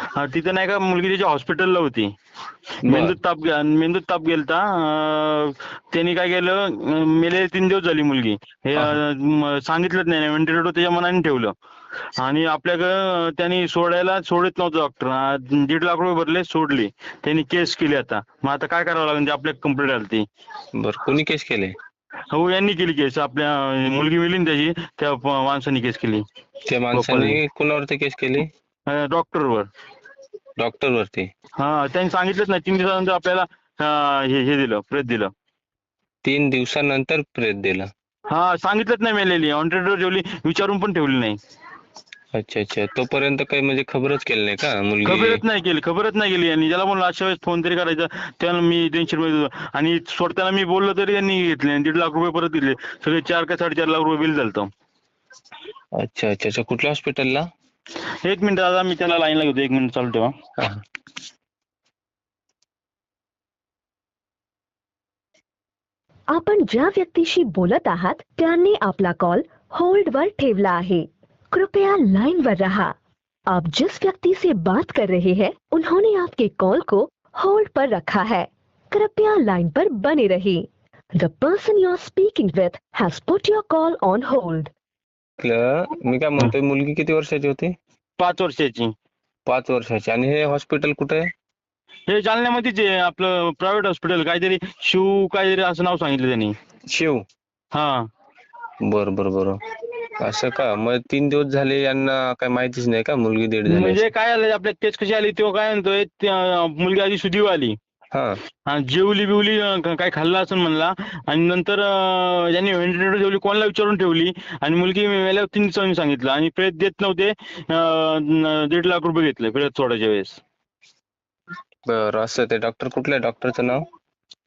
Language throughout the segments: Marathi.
हा, तिथं नाही का मुलगी त्याच्या हॉस्पिटलला होती. मेंदूत ताप गे- मेंदूत ताप गेलता. अं, त्यांनी काय केलं अं, मेले तीन दिवस झाली मुलगी. हे अं, म- सांगितलंच नाही व्हेंटिलेटर त्याच्या मनाने ठेवलं. आणि आपल्याकडं त्यांनी सोडायला सोडत नव्हतं डॉक्टर दीड लाख रुपये भरले सोडली. त्यांनी केस केली आता. मग आता काय करावं लागेल ते आपल्या कंप्लीट आली ती बर कोणी केस केले? हो यांनी केली केस आपल्या अं, मुलगी मिली ना त्याची त्या प- माणसाने केस केली. त्या माणसाने कोणावरती केस केली? अं, डॉक्टरवर डॉक्टर वरती हा त्यांनी सांगितलंच नाही. तीन दिवसानंतर आपल्याला अं, हे हे दिलं प्रेत दिलं. तीन दिवसानंतर प्रेत दिलं? हा सांगितलंच नाही मेलेली. ऑनरेडर जेवली विचारून पण ठेवली नाही. अच्छा अच्छा. तोपर्यंत काही म्हणजे खबरच केली नाही का मुलगी? खबरच नाही केली खबरच नाही केली. आणि ज्याला म्हणलं अशा वेळेस फोन तरी करायचा त्याला मी टेन्शनमध्ये. आणि सोडताना मी बोललो तरी त्यांनी घेतले. आणि दीड लाख रुपये परत दिले. सगळे चार का साडेचार लाख रुपये बिल झालं अच्छा अच्छा. अच्छा. कुठल्या हॉस्पिटलला एक मिनिट दादा मी त्याला लाईनला घेतो एक मिनिट चालू ठेवा. आपण ज्या व्यक्तीशी बोलत आहात त्यांनी आपला कॉल होल्ड वर ठेवला आहे. कृपया लाइन पर रहा. आप जिस व्यक्ति से बात कर रहे हैं उन्होंने आपके कॉल को होल्ड पर रखा है. कृपया लाइन पर बने रहिए the person you are speaking with has put your call on hold मी काय म्हणतोय मुलगी किती वर्षाची होती? पाच वर्षाची. पाच वर्षाची. आणि हे हॉस्पिटल कुठे आहे? हे जालन्यामध्येच आहे आपलं प्रायव्हेट हॉस्पिटल. काहीतरी शिव काहीतरी असं नाव सांगितलं त्यांनी. शिव? हा. बर बर बर. असं का? मग तीन दिवस झाले यांना काय माहितीच नाही का? मुलगी डेड झाली म्हणजे काय आलं? आपल्या केस कशी आली? तेव्हा काय म्हणतोय त्या मुलगी आधी सुजीव आली. हा. हा, जेवली बिवली अं, काय खाल्लं असं म्हणला आणि नंतर अं, ज्यांनी व्हेंटिलेटर जेवली कोणाला विचारून ठेवली आणि मुलगी मेल्यावर तीन दिवसांनी सांगितलं आणि प्रेत देत नव्हते अं, न- दीड लाख रुपये घेतले प्रेत सोडायच्या वेळेस. बर असं ते डॉक्टर कुठलं डॉक्टरचं नाव?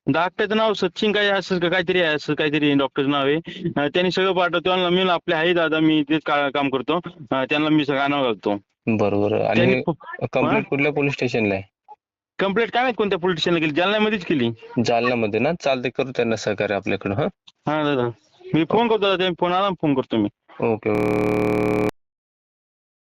डॉक्टरचं नाव सचिन काय असं का- काहीतरी आहे असं काहीतरी डॉक्टरचं नाव आहे. अं, त्यांनी सगळं पाठवतो आणि मी म्हणलं, आपले आहे दादा मी तेच का- काम करतो. अं, त्यांना मी सगळं नाव घालतो. बरोबर. आणि त्यांनी कंप्लेंट कुठल्या पोलीस स्टेशनला आहे? कंप्लेंट काय माहीत कोणत्या पोलीस स्टेशनला केली जालन्यामध्येच केली. जालन्यामध्ये ना? चालते करू त्यांना सहकार्य आपल्याकडं हा? हा दादा. मी फोन करतो दादा फोन आला फोन करतो मी. ओके